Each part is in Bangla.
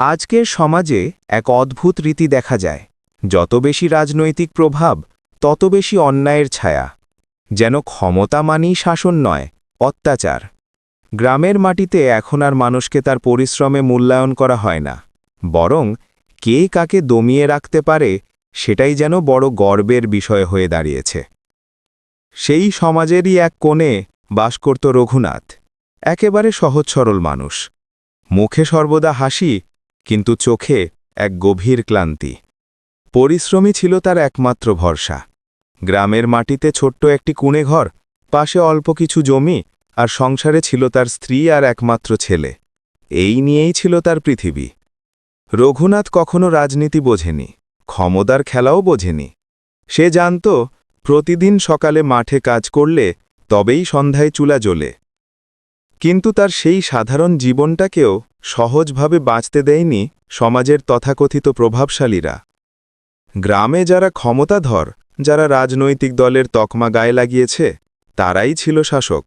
আজকের সমাজে এক অদ্ভুত রীতি দেখা যায়। যত বেশি রাজনৈতিক প্রভাব, তত বেশি অন্যায়ের ছায়া। যেন ক্ষমতা মানেই শাসন নয়, অত্যাচার। গ্রামের মাটিতে এখন আর মানুষকে তার পরিশ্রমে মূল্যায়ন করা হয় না। বরং কে কাকে দমিয়ে রাখতে পারে, সেটাই যেন বড় গর্বের বিষয় হয়ে দাঁড়িয়েছে। সেই সমাজেরই এক কোণে বাস করত রঘুনাথ। একেবারে সহজ সরল মানুষ। মুখে সর্বদা হাসি কিন্তু চোখে এক গভীর ক্লান্তি। পরিশ্রমী ছিল তার একমাত্র ভরসা। গ্রামের মাটিতে ছোট্ট একটি কুঁড়ে ঘর, পাশে অল্প কিছু জমি, আর সংসারে ছিল তার স্ত্রী আর একমাত্র ছেলে। এই নিয়েই ছিল তার পৃথিবী। রঘুনাথ কখনো রাজনীতি বোঝেনি, ক্ষমতার খেলাও বোঝেনি। সে জানত, প্রতিদিন সকালে মাঠে কাজ করলে তবেই সন্ধ্যায় চুলা জ্বলে। কিন্তু তার সেই সাধারণ জীবনটাকেও সহজভাবে বাঁচতে দেয়নি সমাজের তথাকথিত প্রভাবশালীরা। গ্রামে যারা ক্ষমতাধর, যারা রাজনৈতিক দলের তকমা গায়ে লাগিয়েছে, তারাই ছিল শাসক।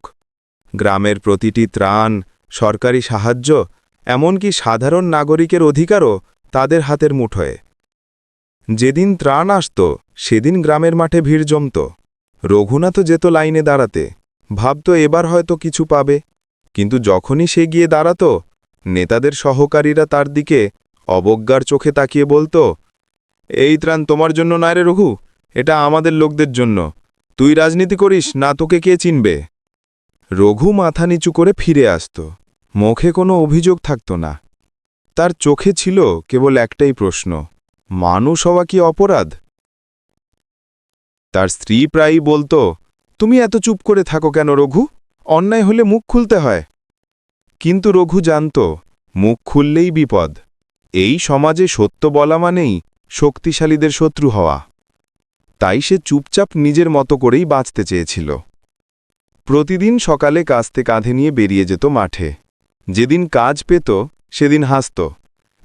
গ্রামের প্রতিটি ত্রাণ, সরকারি সাহায্য, এমনকি সাধারণ নাগরিকের অধিকারও তাদের হাতের মুঠোয়। যেদিন ত্রাণ আসত, সেদিন গ্রামের মাঠে ভিড় জমত। রঘুনাথও যেত লাইনে দাঁড়াতে, ভাবত এবার হয়তো কিছু পাবে। কিন্তু যখনই সে গিয়ে দাঁড়াত নেতাদের সহকারীরা তার দিকে অবজ্ঞার চোখে তাকিয়ে বলতো, এই ত্রাণ তোমার জন্য নয় রে রঘু? এটা আমাদের লোকদের জন্য। তুই রাজনীতি করিস, না তোকে কে চিনবে? রঘু মাথা নিচু করে ফিরে আসত। মুখে কোনো অভিযোগ থাকত না। তার চোখে ছিল কেবল একটাই প্রশ্ন, মানুষ হওয়া কি অপরাধ? তার স্ত্রী প্রায়ই বলতো, তুমি এত চুপ করে থাকো কেন রঘু? অন্যায় হলে মুখ খুলতে হয়। কিন্তু রঘু জানত, মুখ খুললেই বিপদ। এই সমাজে সত্য বলা মানেই শক্তিশালীদের শত্রু হওয়া। তাই সে চুপচাপ নিজের মতো করেই বাঁচতে চেয়েছিল। প্রতিদিন সকালে কাস্তে কাঁধে নিয়ে বেরিয়ে যেত মাঠে। যেদিন কাজ পেত, সেদিন হাসত।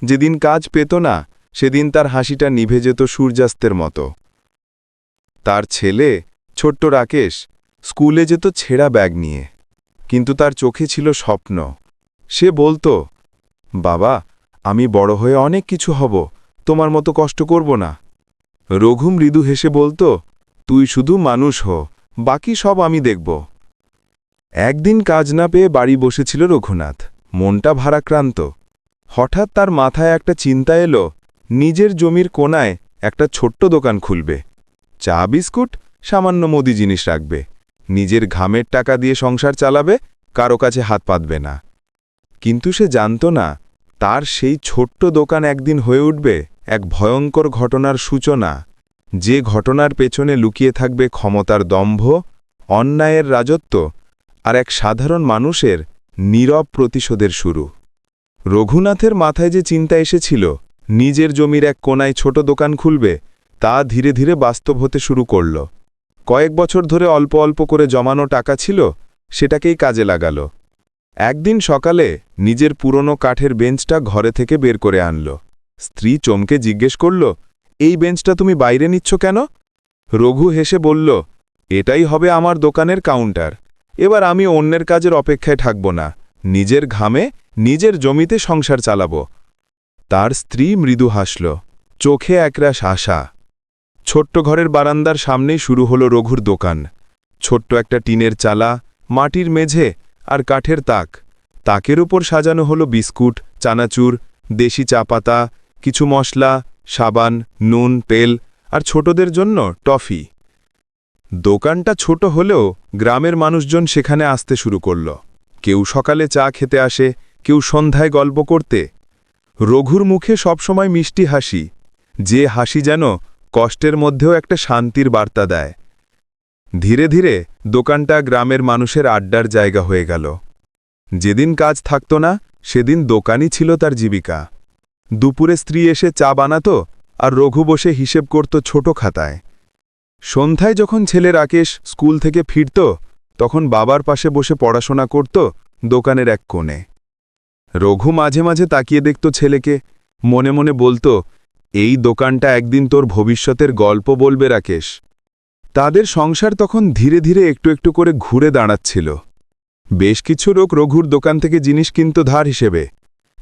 যেদিন কাজ পেত না, সেদিন তার হাসিটা নিভে যেত সূর্যাস্তের মতো। তার ছেলে, ছোট্ট রাকেশ, স্কুলে যেত ছেঁড়া ব্যাগ নিয়ে। কিন্তু তার চোখে ছিল স্বপ্ন। সে বলতো, বাবা, আমি বড় হয়ে অনেক কিছু হব, তোমার মতো কষ্ট করব না। রঘু মৃদু হেসে বলতো, তুই শুধু মানুষ হ, বাকি সব আমি দেখব। একদিন কাজ না পেয়ে বাড়ি বসেছিল রঘুনাথ, মনটা ভারাক্রান্ত। হঠাৎ তার মাথায় একটা চিন্তা এলো, নিজের জমির কোনায় একটা ছোট্ট দোকান খুলবে। চা, বিস্কুট, সামান্য মোদি জিনিস রাখবে। নিজের ঘামের টাকা দিয়ে সংসার চালাবে, কারও কাছে হাত পাতবে না। কিন্তু সে জানত না, তার সেই ছোট্ট দোকান একদিন হয়ে উঠবে এক ভয়ঙ্কর ঘটনার সূচনা। যে ঘটনার পেছনে লুকিয়ে থাকবে ক্ষমতার দম্ভ, অন্যায়ের রাজত্ব আর এক সাধারণ মানুষের নীরব প্রতিশোধের শুরু। রঘুনাথের মাথায় যে চিন্তা এসেছিল, নিজের জমির এক কোনায় ছোট দোকান খুলবে, তা ধীরে ধীরে বাস্তব হতে শুরু করল। কয়েক বছর ধরে অল্প অল্প করে জমানো টাকা ছিল, সেটাকেই কাজে লাগাল। একদিন সকালে নিজের পুরনো কাঠের বেঞ্চটা ঘরে থেকে বের করে আনল। স্ত্রী চমকে জিজ্ঞেস করল, এই বেঞ্চটা তুমি বাইরে নিচ্ছ কেন? রঘু হেসে বলল, এটাই হবে আমার দোকানের কাউন্টার। এবার আমি অন্যের কাজের অপেক্ষায় থাকব না। নিজের ঘামে নিজের জমিতে সংসার চালাব। তার স্ত্রী মৃদু হাসল। চোখে একরাশ আশা। ছোট্ট ঘরের বারান্দার সামনেই শুরু হলো রঘুর দোকান। ছোট্ট একটা টিনের চালা, মাটির মেঝে আর কাঠের তাক। তাকের উপর সাজানো হলো বিস্কুট, চানাচুর, দেশি চা পাতা, কিছু মশলা, সাবান, নুন, তেল আর ছোটদের জন্য টফি। দোকানটা ছোট হলেও গ্রামের মানুষজন সেখানে আসতে শুরু করল। কেউ সকালে চা খেতে আসে, কেউ সন্ধ্যায় গল্প করতে। রঘুর মুখে সবসময় মিষ্টি হাসি, যে হাসি যেন কষ্টের মধ্যেও একটা শান্তির বার্তা দেয়। ধীরে ধীরে দোকানটা গ্রামের মানুষের আড্ডার জায়গা হয়ে গেল। যেদিন কাজ থাকত না, সেদিন দোকানই ছিল তার জীবিকা। দুপুরে স্ত্রী এসে চা বানাত আর রঘু বসে হিসেব করত ছোট খাতায়। সন্ধ্যায় যখন ছেলে রাকেশ স্কুল থেকে ফিরত, তখন বাবার পাশে বসে পড়াশোনা করত দোকানের এক কোণে। রঘু মাঝে মাঝে তাকিয়ে দেখত ছেলেকে, মনে মনে বলতো, এই দোকানটা একদিন তোর ভবিষ্যতের গল্প বলবে রাকেশ। তাদের সংসার তখন ধীরে ধীরে একটু একটু করে ঘুরে দাঁড়াচ্ছিল। বেশ কিছু লোক রঘুর দোকান থেকে জিনিস কিনত ধার হিসেবে।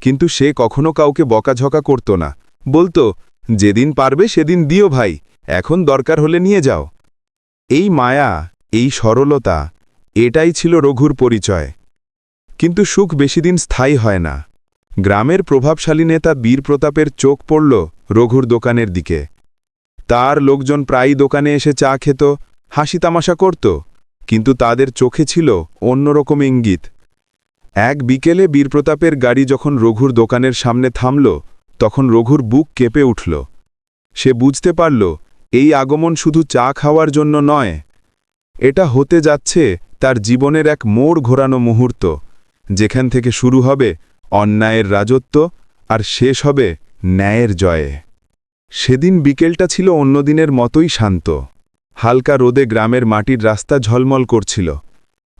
কিন্তু সে কখনো কাউকে বকাঝকা করত না। বলতো, যেদিন পারবে সেদিন দিও ভাই, এখন দরকার হলে নিয়ে যাও। এই মায়া, এই সরলতা, এটাই ছিল রঘুর পরিচয়। কিন্তু সুখ বেশিদিন স্থায়ী হয় না। গ্রামের প্রভাবশালী নেতা বীর প্রতাপের চোখ পড়ল রঘুর দোকানের দিকে। তার লোকজন প্রায়ই দোকানে এসে চা খেত, হাসি তামাশা করত, কিন্তু তাদের চোখে ছিল অন্যরকম ইঙ্গিত। এক বিকেলে বীরপ্রতাপের গাড়ি যখন রঘুর দোকানের সামনে থামল, তখন রঘুর বুক কেঁপে উঠল। সে বুঝতে পারল, এই আগমন শুধু চা খাওয়ার জন্য নয়, এটা হতে যাচ্ছে তার জীবনের এক মোড় ঘোরানো মুহূর্ত, যেখান থেকে শুরু হবে অন্যায়ের রাজত্ব আর শেষ হবে ন্যায়ের জয়ে। সেদিন বিকেলটা ছিল অন্যদিনের মতোই শান্ত। হালকা রোদে গ্রামের মাটির রাস্তা ঝলমল করছিল।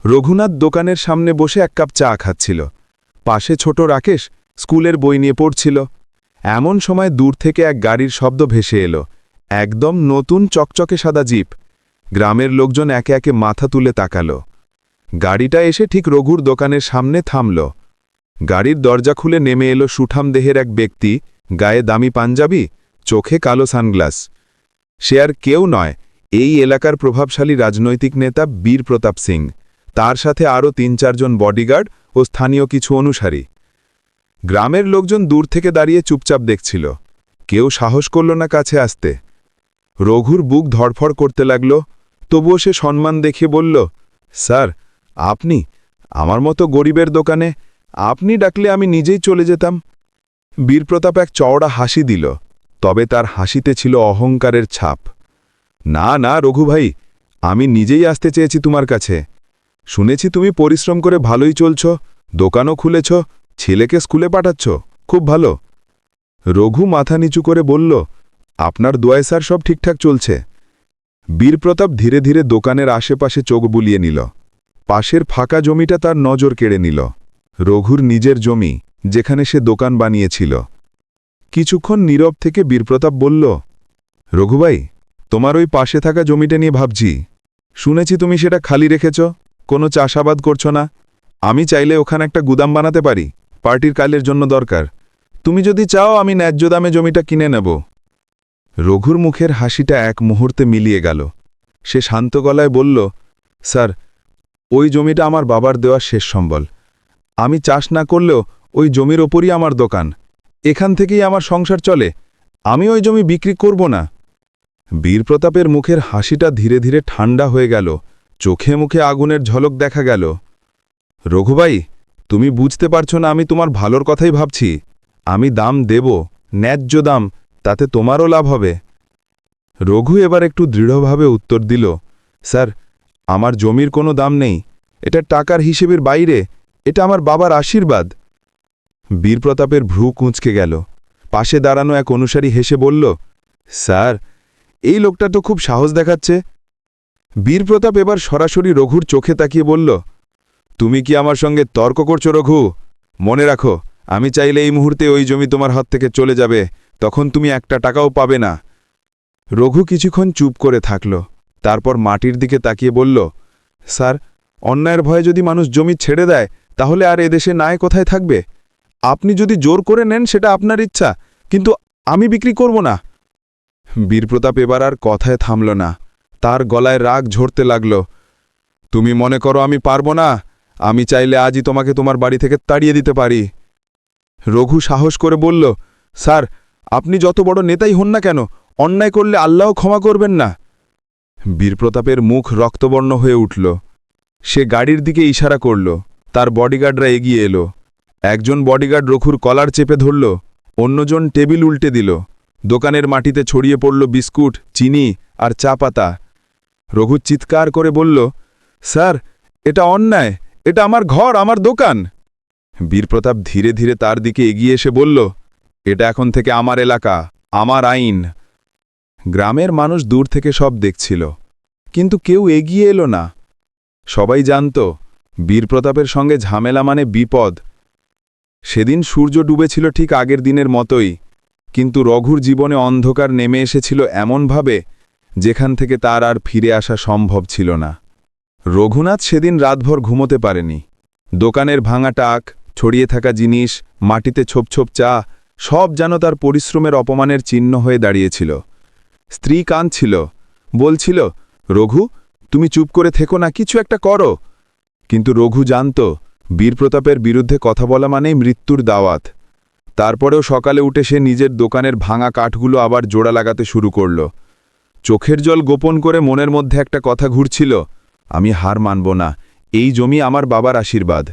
রঘুনাথ দোকানের সামনে বসে এক কাপ চা খাচ্ছিল। পাশে ছোট রাকেশ স্কুলের বই নিয়ে পড়ছিল। এমন সময় দূর থেকে এক গাড়ির শব্দ ভেসে এলো। একদম নতুন চকচকে সাদা জিপ। গ্রামের লোকজন একে একে মাথা তুলে তাকাল। গাড়িটা এসে ঠিক রঘুর দোকানের সামনে থামল। গাড়ির দরজা খুলে নেমে এলো সুঠাম দেহের এক ব্যক্তি, গায়ে দামি পাঞ্জাবি চোখে কালো সানগ্লাস। সে আর কেউ নয়, এই এলাকার প্রভাবশালী রাজনৈতিক নেতা বীর প্রতাপ সিং। তার সাথে আরও তিন চারজন বডিগার্ড ও স্থানীয় কিছু অনুসারী। গ্রামের লোকজন দূর থেকে দাঁড়িয়ে চুপচাপ দেখছিল। কেউ সাহস করল না কাছে আসতে। রঘুর বুক ধড়ফড় করতে লাগল, তবুও সে সম্মান দেখে বলল, স্যার, আপনি, আমার মতো গরিবের দোকানে, আপনি ডাকলে আমি নিজেই চলে যেতাম। বীরপ্রতাপ এক চওড়া হাসি দিল। তবে তার হাসিতে ছিল অহংকারের ছাপ। না না, রঘু ভাই, আমি নিজেই আসতে চেয়েছি তোমার কাছে। শুনেছি তুমি পরিশ্রম করে ভালোই চলছ, দোকানও খুলেছ, ছেলেকে স্কুলে পাঠাচ্ছ, খুব ভালো। রঘু মাথা নিচু করে বলল, আপনার দোয়ায় স্যার সব ঠিকঠাক চলছে। বীরপ্রতাপ ধীরে ধীরে দোকানের আশেপাশে চোখ বুলিয়ে নিল। পাশের ফাঁকা জমিটা তার নজর কেড়ে নিল। রঘুর নিজের জমি, যেখানে সে দোকান বানিয়েছিল। কিছুক্ষণ নীরব থেকে বীরপ্রতাপ বলল রঘুভাই তোমার ওই পাশে থাকা জমিটা নিয়ে ভাবছি। শুনেছি তুমি সেটা খালি রেখেছ, কোনো চাষাবাদ করছ না। আমি চাইলে ওখানে একটা গুদাম বানাতে পারি, পার্টির কালের জন্য দরকার। তুমি যদি চাও, আমি ন্যায্য দামে জমিটা কিনে নেব। রঘুর মুখের হাসিটা এক মুহূর্তে মিলিয়ে গেল। সে শান্ত গলায় বলল, স্যার, ওই জমিটা আমার বাবার দেওয়া শেষ সম্বল। আমি চাষ না করলেও ওই জমির ওপরই আমার দোকান। এখান থেকেই আমার সংসার চলে। আমি ওই জমি বিক্রি করব না। বীরপ্রতাপের মুখের হাসিটা ধীরে ধীরে ঠান্ডা হয়ে গেল। চোখে মুখে আগুনের ঝলক দেখা গেল। রঘুবাই, তুমি বুঝতে পারছ না আমি তোমার ভালোর কথাই ভাবছি। আমি দাম দেব, ন্যায্য দাম, তাতে তোমারও লাভ হবে। রঘু এবার একটু দৃঢ়ভাবে উত্তর দিল, স্যার, আমার জমির কোনো দাম নেই। এটা টাকার হিসেবের বাইরে। এটা আমার বাবার আশীর্বাদ। বীরপ্রতাপের ভ্রু কুঁচকে গেল। পাশে দাঁড়ানো এক অনুসারী হেসে বলল, স্যার, এই লোকটা তো খুব সাহস দেখাচ্ছে। বীরপ্রতাপ এবার সরাসরি রঘুর চোখে তাকিয়ে বলল, তুমি কি আমার সঙ্গে তর্ক করছ রঘু? মনে রাখো, আমি চাইলে এই মুহূর্তে ওই জমি তোমার হাত থেকে চলে যাবে, তখন তুমি একটা টাকাও পাবে না। রঘু কিছুক্ষণ চুপ করে থাকল, তারপর মাটির দিকে তাকিয়ে বলল, স্যার, অন্যায়ের ভয়ে যদি মানুষ জমি ছেড়ে দেয়, তাহলে আর এদেশে নায় কোথায় থাকবে? আপনি যদি জোর করে নেন, সেটা আপনার ইচ্ছা, কিন্তু আমি বিক্রি করব না। বীরপ্রতাপ এবার আর কথায় থামল না। তার গলায় রাগ ঝরতে লাগল। তুমি মনে করো আমি পারব না। আমি চাইলে আজই তোমাকে তোমার বাড়ি থেকে তাড়িয়ে দিতে পারি। রঘু সাহস করে বলল, স্যার, আপনি যত বড় নেতাই হন না কেন, অন্যায় করলে আল্লাহ ক্ষমা করবেন না। বীরপ্রতাপের মুখ রক্তবর্ণ হয়ে উঠল। সে গাড়ির দিকে ইশারা করল। তার বডিগার্ডরা এগিয়ে এলো। একজন বডিগার্ড রঘুর কলার চেপে ধরল, অন্যজন টেবিল উল্টে দিল। দোকানের মাটিতে ছড়িয়ে পড়ল বিস্কুট, চিনি আর চা পাতা। রঘু চিৎকার করে বলল, স্যার, এটা অন্যায়, এটা আমার ঘর, আমার দোকান। বীরপ্রতাপ ধীরে ধীরে তার দিকে এগিয়ে এসে বলল, এটা এখন থেকে আমার এলাকা, আমার আইন। গ্রামের মানুষ দূর থেকে সব দেখছিল, কিন্তু কেউ এগিয়ে এলো না। সবাই জানত, বীরপ্রতাপের সঙ্গে ঝামেলা মানে বিপদ সেদিন সূর্য ডুবেছিল ঠিক আগের দিনের মতোই, কিন্তু রঘুর জীবনে অন্ধকার নেমে এসেছিল এমনভাবে যেখান থেকে তার আর ফিরে আসা সম্ভব ছিল না। রঘুনাথ সেদিন রাতভর ঘুমোতে পারেনি। দোকানের ভাঙা টাক, ছড়িয়ে থাকা জিনিস, মাটিতে ছোপ ছোপ চা, সব যেন তার পরিশ্রমের অপমানের চিহ্ন হয়ে দাঁড়িয়েছিল। স্ত্রী কাঁদছিল, বলছিল, রঘু, তুমি চুপ করে থেকো না, কিছু একটা করো। কিন্তু রঘু জানত বীরপ্রতাপের বিরুদ্ধে কথা বলা মানেই মৃত্যুর দাওয়াত। তারপরেও সকালে উঠে সে নিজের দোকানের ভাঙা কাঠগুলো আবার জোড়া লাগাতে শুরু করল। চোখের জল গোপন করে মনের মধ্যে একটা কথা ঘুরছিল, আমি হার মানব না, এই জমি আমার বাবার আশীর্বাদ।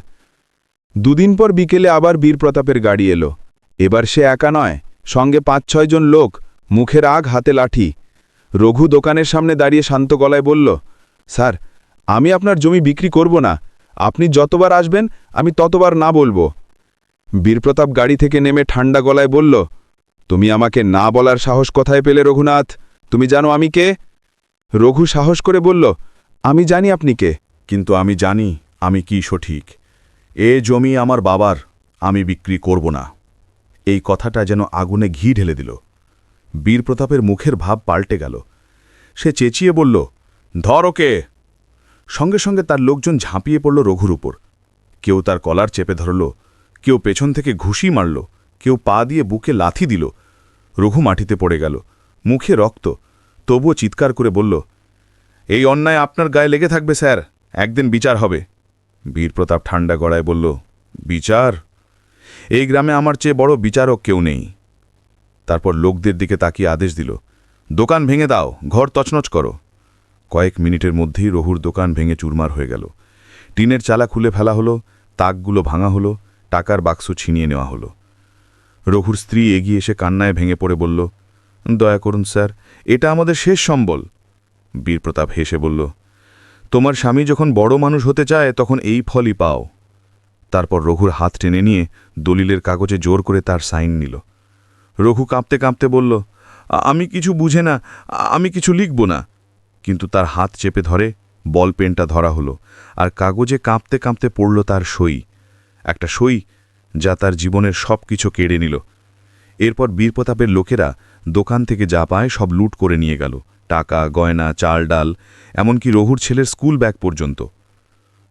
দুদিন পর বিকেলে আবার বীরপ্রতাপের গাড়ি এলো। এবার সে একা নয়, সঙ্গে পাঁচ ছয়জন লোক, মুখের আগ, হাতে লাঠি। রঘু দোকানের সামনে দাঁড়িয়ে শান্ত গলায় বলল, স্যার, আমি আপনার জমি বিক্রি করব না আপনি যতবার আসবেন, আমি ততবার না বলব। বীরপ্রতাপ গাড়ি থেকে নেমে ঠান্ডা গলায় বলল, তুমি আমাকে না বলার সাহস কোথায় পেলে রঘুনাথ? তুমি জানো আমি কে? রঘু সাহস করে বলল, আমি জানি আপনি কে, কিন্তু আমি জানি আমি কি সঠিক। এ জমি আমার বাবার, আমি বিক্রি করব না। এই কথাটা যেন আগুনে ঘি ঢেলে দিল। বীরপ্রতাপের মুখের ভাব পাল্টে গেল। সে চেঁচিয়ে বলল, ধর ওকে সঙ্গে সঙ্গে তার লোকজন ঝাঁপিয়ে পড়ল রঘুর উপর। কেউ তার কলার চেপে ধরল, কেউ পেছন থেকে ঘুষি মারল, কেউ পা দিয়ে বুকে লাথি দিল। রঘু মাটিতে পড়ে গেল, মুখে রক্ত, তবুও চিৎকার করে বলল, এই অন্যায় আপনার গায়ে লেগে থাকবে, স্যার। একদিন বিচার হবে। বীরপ্রতাপ ঠান্ডা গড়ায় বলল, বিচার? এই গ্রামে আমার চেয়ে বড় বিচারক কেউ নেই। তারপর লোকদের দিকে তাকিয়ে আদেশ দিল, দোকান ভেঙে দাও, ঘর তছনছ করো। কয়েক মিনিটের মধ্যেই রহুর দোকান ভেঙে চুরমার হয়ে গেল। টিনের চালা খুলে ফেলা হলো, তাকগুলো ভাঙা হলো, টাকার বাক্স ছিনিয়ে নেওয়া হলো। রঘুর স্ত্রী এগিয়ে এসে কান্নায় ভেঙে পড়ে বলল, দয়া করুন স্যার, এটা আমাদের শেষ সম্বল। বীরপ্রতাপ হেসে বলল, তোমার স্বামী যখন বড় মানুষ হতে চায়, তখন এই ফলই পাও। তারপর রঘুর হাত টেনে নিয়ে দলিলের কাগজে জোর করে তার সাইন নিল। রঘু কাঁপতে কাঁপতে বলল আমি কিছু বুঝে না আমি কিছু লিখব না। কিন্তু তার হাত চেপে ধরে, বল পেনটা ধরা হলো, আর কাগজে কাঁপতে কাঁপতে পড়ল তার সই। একটা সই যা তার জীবনের সব কিছু কেড়ে নিল। এরপর বীরপ্রতাপের লোকেরা দোকান থেকে যা পায় সব লুট করে নিয়ে গেল। টাকা, গয়না, চাল, ডাল, এমনকি রঘুর ছেলের স্কুল ব্যাগ পর্যন্ত।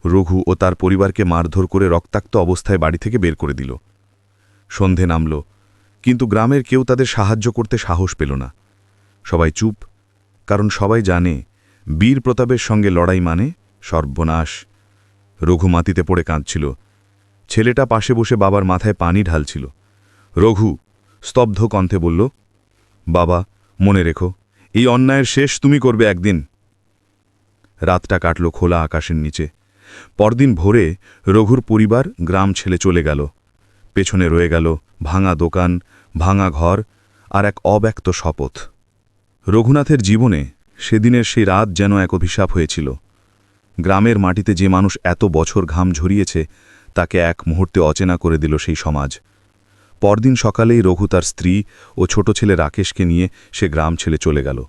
রঘু ও তার পরিবারকে মারধর করে রক্তাক্ত অবস্থায় বাড়ি থেকে বের করে দিল। সন্ধে নামল, কিন্তু গ্রামের কেউ তাদের সাহায্য করতে সাহস পেল না। সবাই চুপ কারণ সবাই জানে, বীর প্রতাপের সঙ্গে লড়াই মানে সর্বনাশ। রঘু মাটিতে পড়ে কাঁদছিল। ছেলেটা পাশে বসে বাবার মাথায় পানি ঢালছিল। রঘু স্তব্ধ কণ্ঠে বলল, বাবা, মনে রেখো, এই অন্যায়ের শেষ তুমি করবে একদিন। রাতটা কাটল খোলা আকাশের নিচে। পরদিন ভোরে রঘুর পরিবার গ্রাম ছেলে চলে গেল। পেছনে রয়ে গেল ভাঙা দোকান, ভাঙা ঘর আর এক অব্যক্ত শপথ। রঘুনাথের জীবনে সেদিনের সেই রাত যেন এক অভিশাপ হয়েছিল। গ্রামের মাটিতে যে মানুষ এত বছর ঘাম ঝরিয়েছে, তাকে এক মুহূর্তে অচেনা করে দিল সেই সমাজ। পরদিন সকালেই রঘু তার স্ত্রী ও ছোট ছেলে রাকেশকে নিয়ে সে গ্রাম ছেড়ে চলে গেল।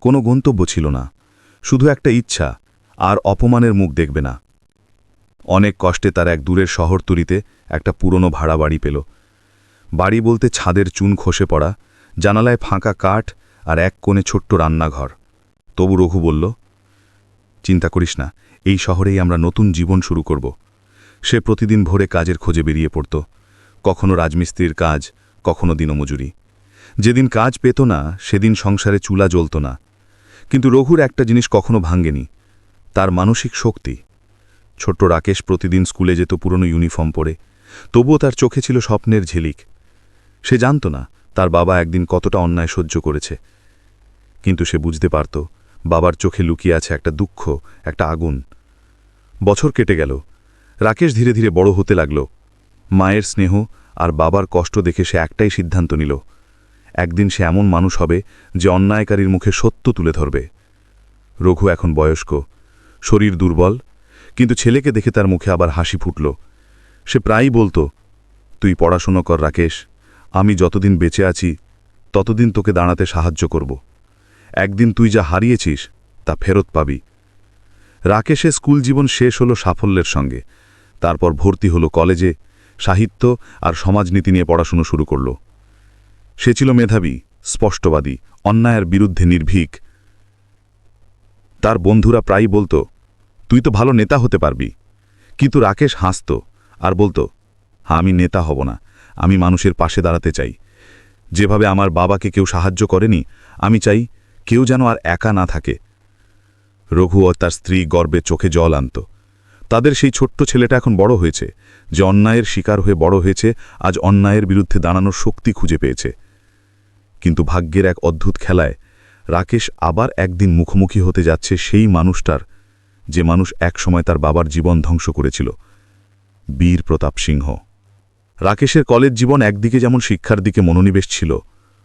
কোনো গন্তব্য ছিল না। শুধু একটা ইচ্ছা, আর অপমানের মুখ দেখবে না। অনেক কষ্টে তার এক দূরের শহর শহরতলিতে একটা পুরনো ভাড়া বাড়ি পেল। বাড়ি বলতে ছাদের চুন খসে পড়া, জানালায় ফাঁকা কাঠ আর এক কোণে ছোট্ট রান্নাঘর। তবু রঘু বলল, চিন্তা করিস না, এই শহরেই আমরা নতুন জীবন শুরু করব। সে প্রতিদিন ভোরে কাজের খোঁজে বেরিয়ে পড়ত। কখনো রাজমিস্ত্রির কাজ, কখনো দিনমজুরি। যেদিন কাজ পেত না, সেদিন সংসারে চুলা জ্বলত না। কিন্তু রঘুর একটা জিনিস কখনো ভাঙ্গেনি, তার মানসিক শক্তি। ছোট্ট রাকেশ প্রতিদিন স্কুলে যেত পুরনো ইউনিফর্ম পরে, তবুও তার চোখে ছিল স্বপ্নের ঝিলিক। সে জানত না তার বাবা একদিন কতটা অন্যায় সহ্য করেছে। কিন্তু সে বুঝতে পারত, বাবার চোখে লুকিয়ে আছে একটা দুঃখ, একটা আগুন। বছর কেটে গেল। রাকেশ ধীরে ধীরে বড় হতে লাগল। মায়ের স্নেহ আর বাবার কষ্ট দেখে সে একটাই সিদ্ধান্ত নিল। একদিন সে এমন মানুষ হবে যে অন্যায়কারীর মুখে সত্য তুলে ধরবে। রঘু এখন বয়স্ক। শরীর দুর্বল, কিন্তু ছেলেকে দেখে তার মুখে আবার হাসি ফুটল। সে প্রায়ই বলতো, তুই পড়াশুনো কর রাকেশ আমি যতদিন বেঁচে আছি, ততদিন তোকে দাঁড়াতে সাহায্য করব। একদিন তুই যা হারিয়েছিস, তা ফেরত পাবি। রাকেশের স্কুল জীবন শেষ হলো সাফল্যের সঙ্গে। তারপর ভর্তি হলো কলেজে, সাহিত্য আর সমাজনীতি নিয়ে পড়াশুনো শুরু করল। সে ছিল মেধাবী, স্পষ্টবাদী, অন্যায়ের বিরুদ্ধে নির্ভীক। তার বন্ধুরা প্রায়ই বলতো, তুই তো ভালো নেতা হতে পারবি। কিন্তু রাকেশ হাসত আর বলতো, আমি নেতা হব না। আমি মানুষের পাশে দাঁড়াতে চাই। যেভাবে আমার বাবাকে কেউ সাহায্য করেনি, আমি চাই কেউ যেন আর একা না থাকে। রঘু ও তার স্ত্রী গর্বে চোখে জল আনত। তাদের সেই ছোট্ট ছেলেটা এখন বড় হয়েছে, যে অন্যায়ের শিকার হয়ে বড় হয়েছে, আজ অন্যায়ের বিরুদ্ধে দাঁড়ানোর শক্তি খুঁজে পেয়েছে। কিন্তু ভাগ্যের এক অদ্ভুত খেলায় রাকেশ আবার একদিন মুখোমুখি হতে যাচ্ছে সেই মানুষটার, যে মানুষ একসময় তার বাবার জীবন ধ্বংস করেছিল। বীর প্রতাপ সিংহ। রাকেশের কলেজ জীবন একদিকে যেমন শিক্ষার দিকে মনোনিবেশ ছিল,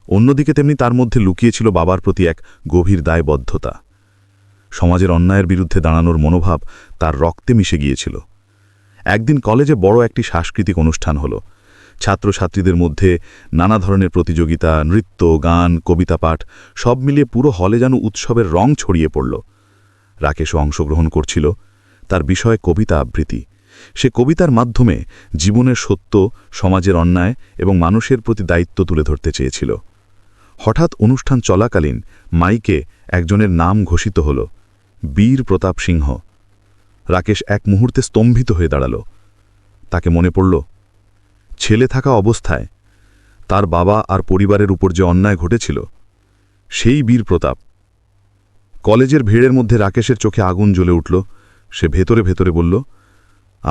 অন্যদিকে তেমনি তার মধ্যে লুকিয়েছিল বাবার প্রতি এক গভীর দায়বদ্ধতা। সমাজের অন্যায়ের বিরুদ্ধে দাঁড়ানোর মনোভাব তার রক্তে মিশে গিয়েছিল। একদিন কলেজে বড় একটি সাংস্কৃতিক অনুষ্ঠান হলো। ছাত্রছাত্রীদের মধ্যে নানা ধরনের প্রতিযোগিতা, নৃত্য, গান, কবিতা পাঠ, সব মিলিয়ে পুরো হলে যেন উৎসবের রং ছড়িয়ে পড়ল। রাকেশও অংশগ্রহণ করছিল। তার বিষয় কবিতা আবৃত্তি। সে কবিতার মাধ্যমে জীবনের সত্য, সমাজের অন্যায় এবং মানুষের প্রতি দায়িত্ব তুলে ধরতে চেয়েছিল। হঠাৎ অনুষ্ঠান চলাকালীন মাইকে একজনের নাম ঘোষিত হল, বীর প্রতাপ সিংহ। রাকেশ এক মুহূর্তে স্তম্ভিত হয়ে দাঁড়াল। তাকে মনে পড়ল, ছেলে থাকা অবস্থায় তার বাবা আর পরিবারের উপর যে অন্যায় ঘটেছিল, সেই বীর প্রতাপ। কলেজের ভিড়ের মধ্যে রাকেশের চোখে আগুন জ্বলে উঠল। সে ভেতরে ভেতরে বলল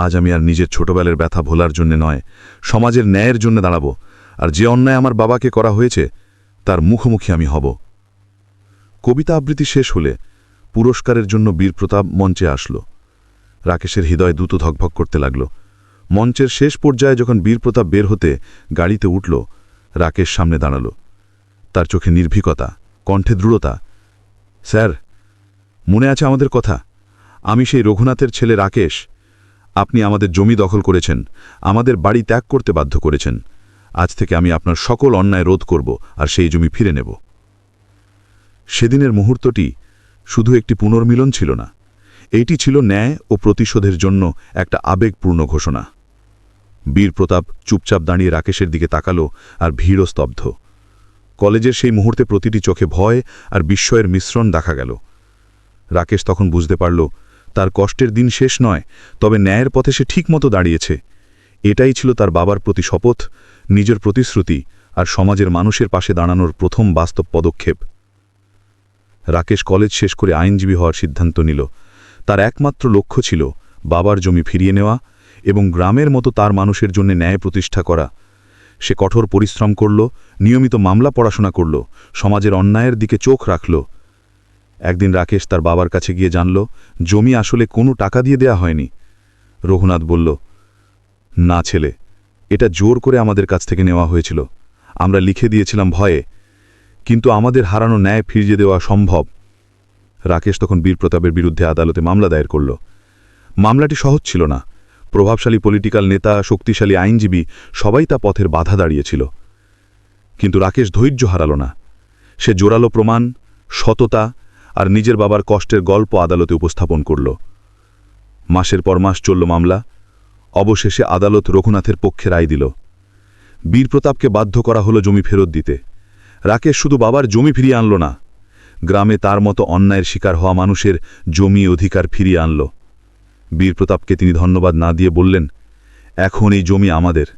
আজ আমি আর নিজের ছোটবেলার ব্যথা ভোলার জন্য নয়, সমাজের ন্যায়ের জন্য দাঁড়াবো, আর যে অন্যায় আমার বাবাকে করা হয়েছে, তার মুখোমুখি আমি হব। কবিতা আবৃত্তি শেষ হলে পুরস্কারের জন্য বীরপ্রতাপ মঞ্চে আসলো। রাকেশের হৃদয় দ্রুত ধকভক করতে লাগল। মঞ্চের শেষ পর্যায়ে যখন বীরপ্রতাপ বের হতে গাড়িতে উঠল, রাকেশ সামনে দাঁড়াল। তার চোখে নির্ভীকতা, কণ্ঠে দৃঢ়তা। স্যার, মনে আছে আমাদের কথা। আমি সেই রঘুনাথের ছেলে রাকেশ আপনি আমাদের জমি দখল করেছেন, আমাদের বাড়ি ত্যাগ করতে বাধ্য করেছেন। আজ থেকে আমি আপনার সকল অন্যায় রোধ করব আর সেই জমি ফিরে নেব। সেদিনের মুহূর্তটি শুধু একটি পুনর্মিলন ছিল না এইটি ছিল ন্যায় ও প্রতিশোধের জন্য একটা আবেগপূর্ণ ঘোষণা। বীর প্রতাপ চুপচাপ দাঁড়িয়ে রাকেশের দিকে তাকালো আর ভিড়ও স্তব্ধ। কলেজের সেই মুহূর্তে প্রতিটি চোখে ভয় আর বিস্ময়ের মিশ্রণ দেখা গেল। রাকেশ তখন বুঝতে পারল তার কষ্টের দিন শেষ নয়, তবে ন্যায়ের পথে সে ঠিকমতো দাঁড়িয়েছে। এটাই ছিল তার বাবার প্রতি শপথ, নিজের প্রতিশ্রুতি আর সমাজের মানুষের পাশে দাঁড়ানোর প্রথম বাস্তব পদক্ষেপ। রাকেশ কলেজ শেষ করে আইনজীবী হওয়ার সিদ্ধান্ত নিল। তার একমাত্র লক্ষ্য ছিল বাবার জমি ফিরিয়ে নেওয়া এবং গ্রামের মতো তার মানুষের জন্য ন্যায় প্রতিষ্ঠা করা। সে কঠোর পরিশ্রম করল, নিয়মিত মামলা পড়াশোনা করল, সমাজের অন্যায়ের দিকে চোখ রাখল। একদিন রাকেশ তার বাবার কাছে গিয়ে জানল, জমি আসলে কোনো টাকা দিয়ে দেয়া হয়নি। রঘুনাথ বলল, না ছেলে, এটা জোর করে আমাদের কাছ থেকে নেওয়া হয়েছিল। আমরা লিখে দিয়েছিলাম ভয়ে, কিন্তু আমাদের হারানো ন্যায় ফিরিয়ে দেওয়া সম্ভব। রাকেশ তখন বীর প্রতাপের বিরুদ্ধে আদালতে মামলা দায়ের করল। মামলাটি সহজ ছিল না। প্রভাবশালী পলিটিক্যাল নেতা, শক্তিশালী আইনজীবী, সবাই তা পথের বাধা দাঁড়িয়েছিল। কিন্তু রাকেশ ধৈর্য হারাল না। সে জোরালো প্রমাণ, সততা আর নিজের বাবার কষ্টের গল্প আদালতে উপস্থাপন করল। মাসের পর মাস চলল মামলা। অবশেষে আদালত রঘুনাথের পক্ষে রায় দিল। বীরপ্রতাপকে বাধ্য করা হলো জমি ফেরত দিতে। রাকেশ শুধু বাবার জমি ফিরিয়ে আনল না, গ্রামে তার মতো অন্যায়ের শিকার হওয়া মানুষের জমি অধিকার ফিরিয়ে আনল। বীরপ্রতাপকে তিনি ধন্যবাদ না দিয়ে বললেন, এখন এই জমি আমাদের।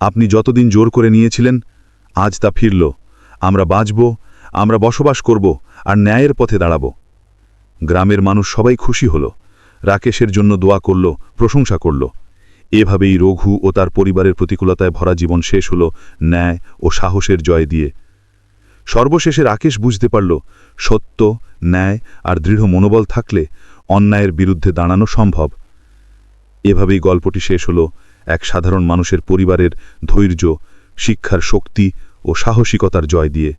আপনি যতদিন জোর করে নিয়েছিলেন, আজ তা ফিরল। আমরা বাঁচব, আমরা বসবাস করব আর ন্যায়ের পথে দাঁড়াব। গ্রামের মানুষ সবাই খুশি হল। রাকেশের জন্য দোয়া করল, প্রশংসা করল। এভাবেই রঘু ও তার পরিবারের প্রতিকূলতায় ভরা জীবন শেষ হল ন্যায় ও সাহসের জয় দিয়ে। সর্বশেষে রাকেশ বুঝতে পারল, সত্য, ন্যায় আর দৃঢ় মনোবল থাকলে অন্যায়ের বিরুদ্ধে দাঁড়ানো সম্ভব। এভাবেই গল্পটি শেষ হল এক সাধারণ মানুষের পরিবারের ধৈর্য, শিক্ষার শক্তি ও সাহসিকতার জয় দিয়ে।